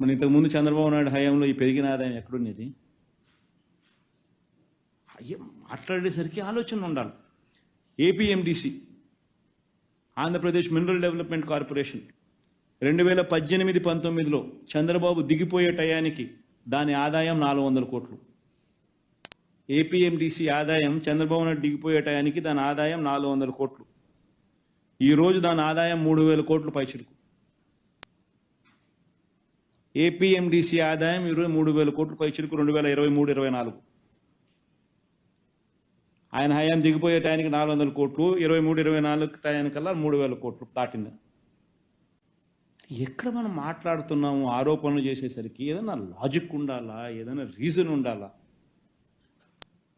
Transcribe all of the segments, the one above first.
మన ఇంతకుముందు చంద్రబాబు నాయుడు హయాంలో ఈ పెరిగిన ఆదాయం ఎక్కడున్నది మాట్లాడేసరికి ఆలోచన ఉండాలి. APMDC Andhra Pradesh mineral development corporation రెండు వేల పద్దెనిమిది పంతొమ్మిదిలో చంద్రబాబు దిగిపోయే టయానికి దాని ఆదాయం నాలుగు వందల కోట్లు. ఏపీఎండిసి ఆదాయం చంద్రబాబు నాయుడు దిగిపోయే టయానికి దాని ఆదాయం నాలుగు వందల కోట్లు. ఈరోజు దాని ఆదాయం మూడు వేల కోట్లు పైచిరుకు. ఏపీఎండిసి ఆదాయం ఇరవై మూడు వేల కోట్లు పైచిలుకు రెండు వేల ఇరవై మూడు ఇరవై నాలుగు. ఆయన హయాం దిగిపోయే టయానికి నాలుగు వందల కోట్లు ఇరవై మూడు ఇరవై నాలుగు టయానికల్లా మూడు వేల కోట్లు దాటింది. ఎక్కడ మనం మాట్లాడుతున్నాము ఆరోపణలు చేసేసరికి? ఏదైనా లాజిక్ ఉండాలా? ఏదైనా రీజన్ ఉండాలా?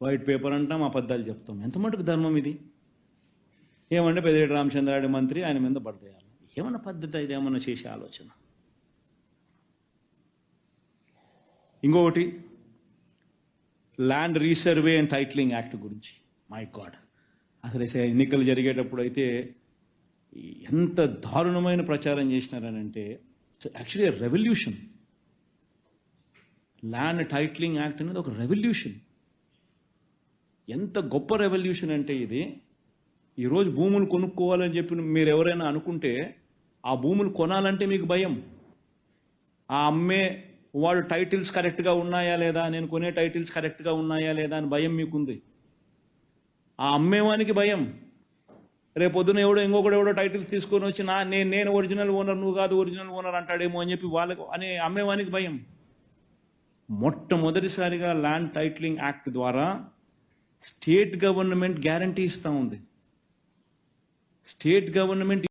వైట్ పేపర్ అంటాం అబద్ధాలు చెప్తాం. ఎంత మటుకు ధర్మం ఇది? ఏమంటే పెద్దిరెడ్డి రామచంద్రారెడ్డి మంత్రి ఆయన మీద పడతాయాలి ఏమన్నా పద్ధతి ఇది ఏమన్నా చేసే ఆలోచన? ఇంకొకటి land resurvey and titling act గురించి. మై గాడ్ అసలు ఎన్నికలు జరిగేటప్పుడు అయితే ఎంత దారుణమైన ప్రచారం చేసినారనంటే actually revolution land titling act అనేది ఒక రెవల్యూషన్ ఎంత గొప్ప రెవల్యూషన్ అంటే ఇది ఈరోజు భూములు కొనుక్కోవాలని చెప్పి మీరు ఎవరైనా అనుకుంటే ఆ భూములు కొనాలంటే మీకు భయం. ఆ అమ్మే వాడు టైటిల్స్ కరెక్ట్గా ఉన్నాయా లేదా? నేను కొనే టైటిల్స్ కరెక్ట్గా ఉన్నాయా లేదా అని భయం మీకుంది. ఆ అమ్మేవానికి భయం. రేపొద్దున పొద్దున ఎవడో ఇంకొకడు ఎవడో టైటిల్స్ తీసుకొని వచ్చి నా నేను నేను ఒరిజినల్ ఓనర్ నువ్వు కాదు ఒరిజినల్ ఓనర్ అంటాడేమో అని చెప్పి వాళ్ళకు అనే అమ్మేవానికి భయం. మొట్టమొదటిసారిగా ల్యాండ్ టైటిలింగ్ యాక్ట్ ద్వారా స్టేట్ గవర్నమెంట్ గ్యారంటీ ఇస్తూ ఉంది. State government